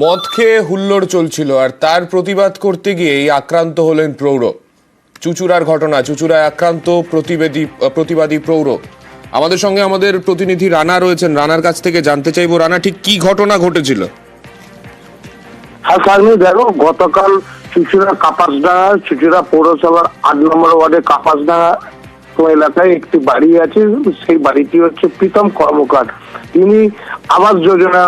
মদ খেয়ে হুল্লোড় চলছিল, আর তার প্রতিবাদ করতে গিয়েই আক্রান্ত হলেন প্রৌঢ়। চুচুড়ার ঘটনা, চুচুড়ায় আক্রান্ত প্রতিবেদী প্রতিবাদী প্রৌঢ়। আমাদের সঙ্গে আমাদের প্রতিনিধি রানা রয়েছেন। রানার কাছ থেকে জানতে চাইব, রানা, ঠিক কি ঘটনা ঘটেছিল? হ্যাঁ স্যার দেখো, গতকাল চুচুড়া কাপাসডাঙ্গা চুচুড়া পৌরসভার আট নম্বর ওয়ার্ডে কাপাসডাঙ্গা এলাকায় একটি বাড়ি আছে, সেই বাড়িটি হচ্ছে প্রীতম কর্মকার। তিনি আবাস যোজনা,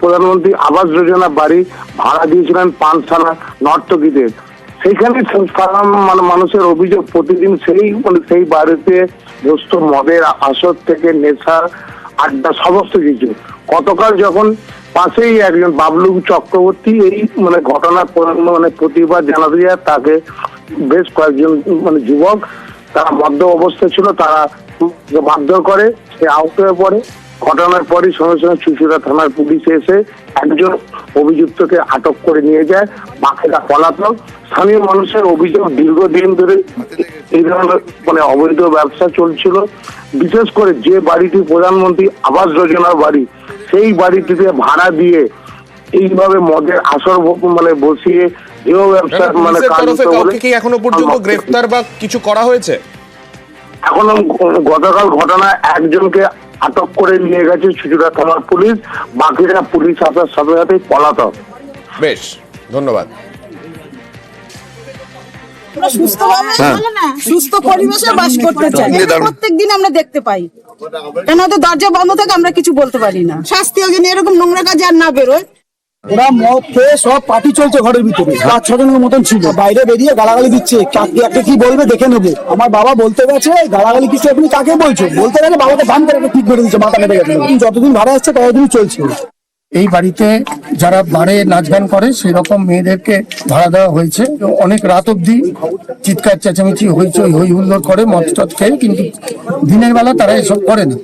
প্রধানমন্ত্রী আবাস যোজনা বাড়ি ভাড়া দিয়েছিলেন পানসালা নর্তকীদের সাধারণ মানে মানুষের অভিযোগ প্রতিদিন সেই মানে সেই বাড়িতে বস্তু মদের আসর থেকে নেশা, আড্ডা, সমস্ত কিছু। গতকাল যখন পাশেই একজন বাবলু চক্রবর্তী এই মানে ঘটনার মানে প্রতিবাদ জানাতে যায়, তাকে বেশ কয়েকজন মানে যুবক তারা মদ্য অবস্থায় ছিল, তারা মারধর করে সে আহত হয়ে পড়ে। ঘটনার পরই সঙ্গে সঙ্গে চুচুড়া থানার পুলিশ এসে একজন অভিযুক্তকে আটক করে নিয়ে যায়, বাকিরা পলাতক। স্থানীয় মানুষের অভিযোগ দীর্ঘদিন ধরে এই ধরনের মানে অবৈধ ব্যবসা চলছিল। বিশেষ করে যে বাড়িটি প্রধানমন্ত্রী আবাস যোজনার বাড়ি, সেই বাড়িটিতে ভাড়া দিয়ে এইভাবে মদের আসর মানে বসিয়ে এও ব্যবসা মানে কাউকে কি এখনও পর্যন্ত গ্রেফতার বা কিছু করা হয়েছে? এখনও গতকাল ঘটনায় একজনকে আটক করে নিয়ে গেছে থানার পুলিশ। বাকিরা পুলিশ আসার সাথে সাথে পলাতক। বেশ ধন্যবাদ। আমরা সুস্থ পরিবেশে বাস করতে চাই। প্রত্যেক দিন আমরা দেখতে পাই। কেন তো দরজা বন্ধ থাকে আমরা কিছু বলতে পারি না। শাস্তি এরকম নোংরা কাজে আর না বেরোয়। ওরা মদ খেয়ে সব পার্টি চলছে ঘরের ভিতরে। পাঁচ ছজনের মতন ছিল। বাইরে বেরিয়ে গালাগালি দিচ্ছে। কাকে একটা কি বলবে দেখে নেব। আমার বাবা বলতে গেছে গালাগালি কিছু আপনি কাকে বলছো বলতে গেছে, বাবাকে ধান করে ঠিক করে দিচ্ছে মাথা কেটে গেছে। যতদিন ভাড়া আসছে ততদিন চলছে। এই বাড়িতে যারা বারে নাচ গান করে সেই রকম মেয়েদেরকে ধরা দেওয়া হয়েছে। অনেক রাত অব্দি চিৎকার, চেঁচামেচি, হইচই হই হুল্লোর করে মদ টদ খেয়ে, কিন্তু দিনের বেলা তারা এসব করে না।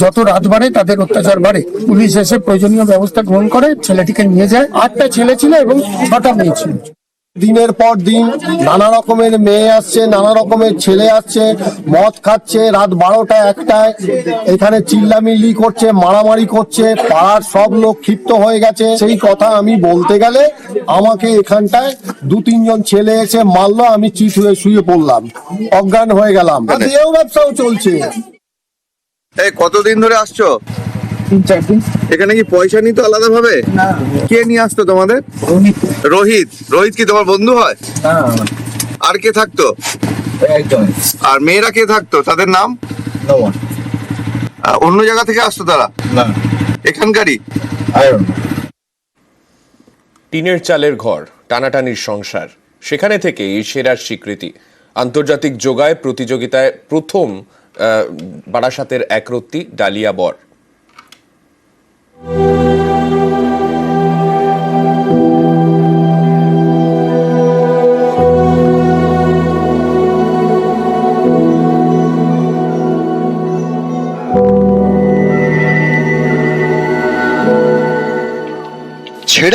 যত রাত বাড়ে, তাদের অত্যাচার বাড়ে। পুলিশ এসে প্রয়োজনীয় ব্যবস্থা গ্রহণ করে, ছেলেটিকে নিয়ে যায়। আটটা ছেলে ছিল এবং ছটা মেয়ে ছিল। দিনের পর দিন নানা রকমের মেয়ে আসছে নানা রকমের ছেলে আসছে মদ খাচ্ছে রাত বারোটা একটায়। এখানে চিল্লামিল্লি করছে মারামারি করছে পাড়ার সব লোক ক্ষিপ্ত হয়ে গেছে। সেই কথা আমি বলতে গেলে আমাকে এখানটায় দু তিনজন ছেলে এসে মারলো আমি চিট হয়ে শুয়ে পড়লাম। অজ্ঞান হয়ে গেলাম। এও ব্যবসাও চলছে। এই কতদিন ধরে আসছো? এখানে কি পয়সা নিত আলাদা ভাবে কে নিয়ে আসতো তোমাদের? রোহিত। রোহিত। কি তোমার বন্ধু হয়? আর কে থাকতো? আর মেয়েরা কে থাকতো? তাদের নাম? অন্য জায়গা থেকে আসতো তারা? এখানকারই? টিনের চালের ঘর টানাটানির সংসার সেখানে থেকেই সেরার স্বীকৃতি। আন্তর্জাতিক যোগায় প্রতিযোগিতায় প্রথম বারাসাতের একরত্তি ডালিয়া বর। ছেঁড়া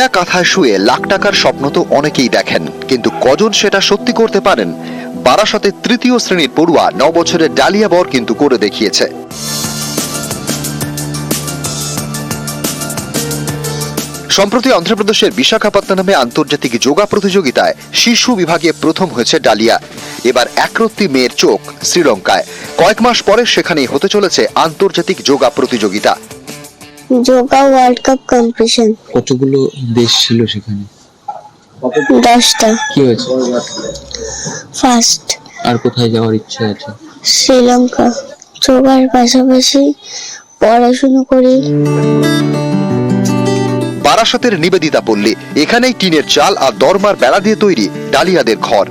কাঁথায় শুয়ে লাখ টাকার স্বপ্ন তো অনেকেই দেখেন, কিন্তু কজন সেটা সত্যি করতে পারেন? বারাসতে তৃতীয় শ্রেণির পড়ুয়া ন বছরের ডালিয়া বর কিন্তু করে দেখিয়েছে। সম্প্রতি অন্ধ্রপ্রদেশের বিশাখাপত্তনমে আন্তর্জাতিক যোগা প্রতিযোগিতায় শিশু বিভাগে প্রথম হয়েছে ডালিয়া। এবার একরত্তি মেয়ের চোখ শ্রীলঙ্কায়। কয়েক মাস পরে সেখানেই হতে চলেছে আন্তর্জাতিক যোগা প্রতিযোগিতা। Yoga world cup competition. কতগুলো দেশ ছিল সেখানে? দশটা। কি হয়েছে? ফার্স্ট। আর কোথায় যাওয়ার ইচ্ছা আছে? শ্রীলঙ্কা। যোগার পাশাপাশি পড়াশুনো করি। বারাসতের নিবেদিতা পল্লী। এখানেই টিনের চাল আর দরমার বেড়া দিয়ে তৈরি ডালিয়াদের ঘর।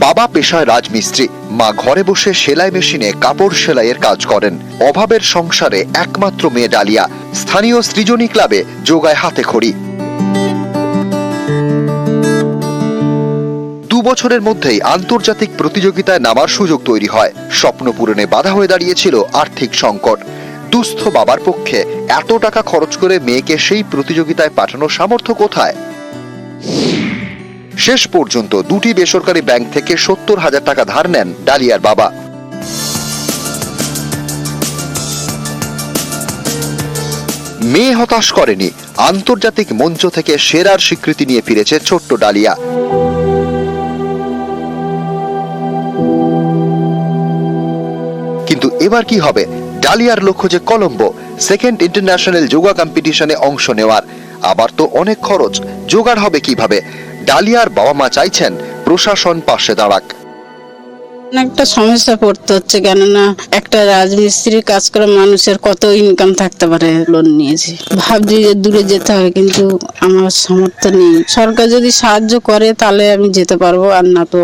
বাবা পেশায় রাজমিস্ত্রি, মা ঘরে বসে সেলাই মেশিনে কাপড় সেলাইয়ের কাজ করেন। অভাবের সংসারে একমাত্র মেয়ে ডালিয়া। স্থানীয় সৃজনী ক্লাবে যোগায় হাতে খড়ি। দু বছরের মধ্যেই আন্তর্জাতিক প্রতিযোগিতায় নামার সুযোগ তৈরি হয়। স্বপ্ন পূরণে বাধা হয়ে দাঁড়িয়েছিল আর্থিক সংকট। দুস্থ বাবার পক্ষে এত টাকা খরচ করে মেয়েকে সেই প্রতিযোগিতায় পাঠানোর সামর্থ্য কোথায়? শেষ পর্যন্ত দুটি বেসরকারি ব্যাংক থেকে সত্তর হাজার টাকা ধার নেন ডালিয়ার বাবা। মেয়ে হতাশ করেনি, আন্তর্জাতিক মঞ্চ থেকে সেরার স্বীকৃতি নিয়ে ফিরেছে ছোট্ট ডালিয়া। কিন্তু এবার কি হবে? ডালিয়ার লক্ষ্য যে কলম্বো সেকেন্ড ইন্টারন্যাশনাল যোগা কম্পিটিশনে অংশ নেওয়ার। আবার তো অনেক খরচ, জোগাড় হবে কীভাবে? ডালিয়ার বাবা মা চাইছেন প্রশাসন পাশে দাঁড়াক। একটা সমস্যা পড়তে হচ্ছে, কেননা একটা রাজমিস্ত্রির কাজ করে মানুষের কত ইনকাম থাকতে পারে লোন নিয়েছি ভাবছি যে দূরে যেতে হবে, কিন্তু আমার সামর্থ্য নেই। সরকার যদি সাহায্য করে, তাহলে আমি যেতে পারব, আর না তো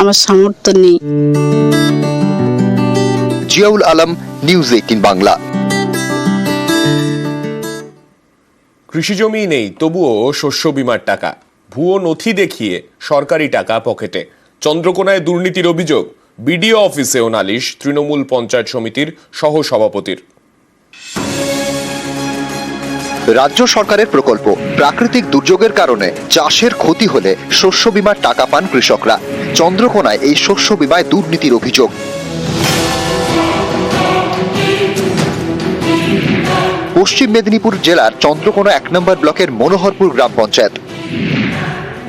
আমার সামর্থ্য নেই। Ziaul Alam News Eighteen Bangla. কৃষি জমি নেই তবুও শস্য বিমার টাকা। ভুয়ো নথি দেখিয়ে সরকারি টাকা পকেটে। চন্দ্রকোনায় দুর্নীতির অভিযোগ বিডিও অফিসেও নালিশ তৃণমূল পঞ্চায়েত সমিতির সহ সভাপতির রাজ্য সরকারের প্রকল্প প্রাকৃতিক দুর্যোগের কারণে চাষের ক্ষতি হলে শস্য বিমার টাকা পান কৃষকরা। চন্দ্রকোনায় এই শস্য বিমায় দুর্নীতির অভিযোগ। পশ্চিম মেদিনীপুর জেলার চন্দ্রকোনা এক নম্বর ব্লকের মনোহরপুর গ্রাম পঞ্চায়েত।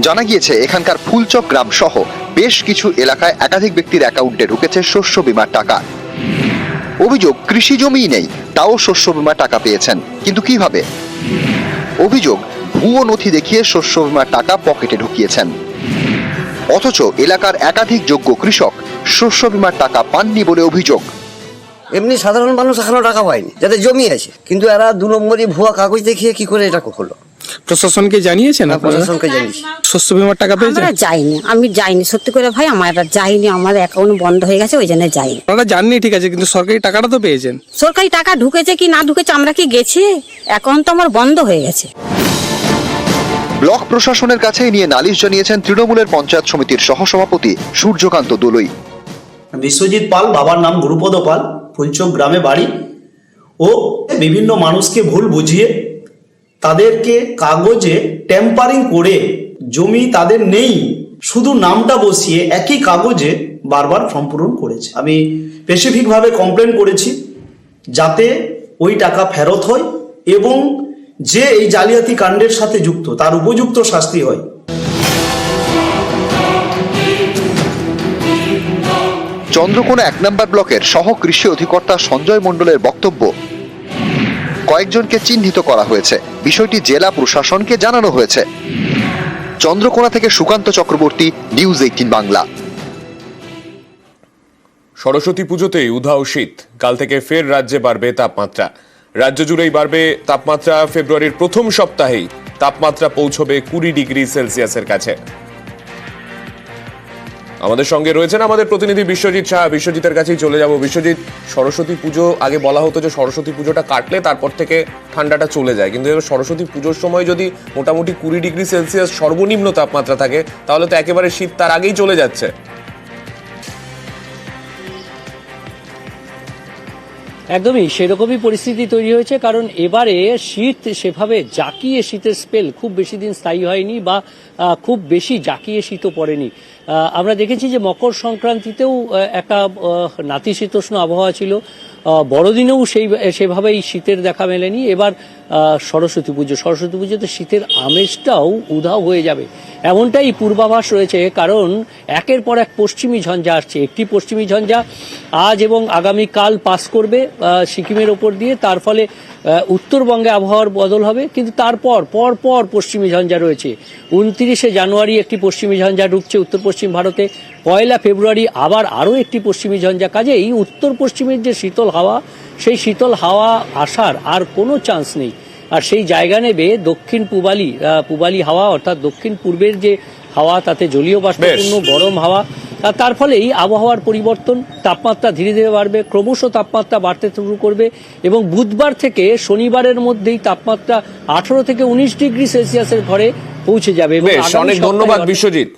জানা গিয়েছে, এখানকার ফুলচক গ্রাম সহ বেশ কিছু এলাকায় একাধিক ব্যক্তির অ্যাকাউন্টে ঢুকেছে শস্য বিমার টাকা। অভিযোগ, কৃষি জমি নেই, তাও শস্য বিমার টাকা পেয়েছেন। কিন্তু কীভাবে? অভিযোগ, ভুয়ো নথি দেখিয়ে শস্য বিমার টাকা পকেটে ঢুকিয়েছেন। অথচ এলাকার একাধিক যোগ্য কৃষক শস্য বিমার টাকা পাননি বলে অভিযোগ। এমনি সাধারণ মানুষ এখনও টাকা পায়নি যাদের জমি আছে। কিন্তু এরা দু নম্বরই ভুয়া কাগজ দেখিয়ে কি করে এটা হলো প্রশাসনকে জানিয়েছেন আপনারা? প্রশাসনকে জানিয়েছি। শস্য বিমার টাকা পেয়েছেন? আমরা যাইনি আমি যাইনি। সত্যি করে ভাই আমার এটা যাইনি আমার অ্যাকাউন্ট বন্ধ হয়ে গেছে ওই জন্য যাইনি। আপনারা জাননি ঠিক আছে কিন্তু সরকারি টাকাটা তো পেয়েছেন। সরকারি টাকা ঢুকেছে কি না ঢুকেছে আমরা কি গেছি? অ্যাকাউন্ট তো আমার বন্ধ হয়ে গেছে। ব্লক প্রশাসনের কাছে নিয়ে নালিশ জানিয়েছেন তৃণমূলের পঞ্চায়েত সমিতির সহসভাপতি সূর্যকান্ত দোলই। বিশ্বজিৎ পাল বাবার নাম গুরুপদ পাল। ফুলচক গ্রামে বাড়ি ও বিভিন্ন মানুষকে ভুল বুঝিয়ে তাদেরকে কাগজে টেম্পারিং করে জমি তাদের নেই, শুধু নামটা বসিয়ে একই কাগজে বারবার ফর্ম পূরণ করেছে। আমি স্পেসিফিকভাবে কমপ্লেন করেছি যাতে ওই টাকা ফেরত হয় এবং যে এই জালিয়াতি কাণ্ডের সাথে যুক্ত, তার উপযুক্ত শাস্তি হয়। চন্দ্রকোনা এক নম্বর ব্লকের সহ কৃষি অধিকর্তা সঞ্জয় মণ্ডলের বক্তব্য। কয়েকজনকে চিহ্নিত করা হয়েছে। বিষয়টি জেলা প্রশাসনকে জানানো হয়েছে। চন্দ্রকোনা থেকে সুকান্ত চক্রবর্তী, নিউজ এইটিন বাংলা। সরস্বতী পুজোতেই উধাও শীত। কাল থেকে ফের রাজ্যে বাড়বে তাপমাত্রা। রাজ্য জুড়েই বাড়বে তাপমাত্রা ফেব্রুয়ারির প্রথম সপ্তাহেই। তাপমাত্রা পৌঁছবে কুড়ি ডিগ্রি সেলসিয়াসের কাছে। আমাদের সঙ্গে রয়েছেন আমাদের প্রতিনিধি বিশ্বজিৎ শাহ বিশ্বজিতের কাছেই চলে যাব। বিশ্বজিৎ, সরস্বতী পুজো, আগে বলা হতো যে সরস্বতী পুজোটা কাটলে তারপর থেকে ঠান্ডাটা চলে যায়। কিন্তু এবার সরস্বতী পুজোর সময় যদি মোটামুটি কুড়ি ডিগ্রি সেলসিয়াস সর্বনিম্ন তাপমাত্রা থাকে, তাহলে তো একেবারে শীত তার আগেই চলে যাচ্ছে। একদমই সেরকমই পরিস্থিতি তৈরি হয়েছে, কারণ এবারে শীত সেভাবে জাকিয়ে শীতের স্পেল খুব বেশি দিন স্থায়ী হয়নি বা খুব বেশি জাকিয়ে শীতও পড়েনি। আমরা দেখেছি যে মকর সংক্রান্তিতেও একটা নাতিশীতোষ্ণ আবহাওয়া ছিল। বড়দিনেও সেই, সেভাবেই শীতের দেখা মেলেনি। এবার সরস্বতী পুজো। সরস্বতী পুজোতে শীতের আমেজটাও উধাও হয়ে যাবে। এমনটাই পূর্বাভাস রয়েছে, কারণ একের পর এক পশ্চিমী ঝঞ্ঝা আসছে। একটি পশ্চিমী ঝঞ্ঝা আজ এবং আগামীকাল পাস করবে সিকিমের ওপর দিয়ে। তার ফলে উত্তরবঙ্গে আবহাওয়ার বদল হবে কিন্তু তারপর পর পর পশ্চিমী ঝঞ্ঝা রয়েছে। উনত্রিশে জানুয়ারি একটি পশ্চিমী ঝঞ্ঝা ঢুকছে উত্তর পশ্চিম ভারতে পয়লা ফেব্রুয়ারি আবার আরও একটি পশ্চিমী ঝঞ্ঝা। কাজে এই উত্তর পশ্চিমের যে শীতল হাওয়া সেই শীতল হাওয়া আসার আর কোনো চান্স নেই। আর সেই জায়গা নেবে দক্ষিণ পূবালি পূবালি হাওয়া অর্থাৎ দক্ষিণ পূর্বের যে হাওয়া তাতে জলীয় বাষ্পপূর্ণ গরম হাওয়া তার ফলেই আবহাওয়ার পরিবর্তন তাপমাত্রা ধীরে ধীরে বাড়বে ক্রমশ তাপমাত্রা বাড়তে শুরু করবে এবং বুধবার থেকে শনিবারের মধ্যেই তাপমাত্রা আঠারো থেকে উনিশ ডিগ্রি সেলসিয়াসের ঘরে পৌঁছে যাবে অনেক ধন্যবাদ বিশ্বজিৎ।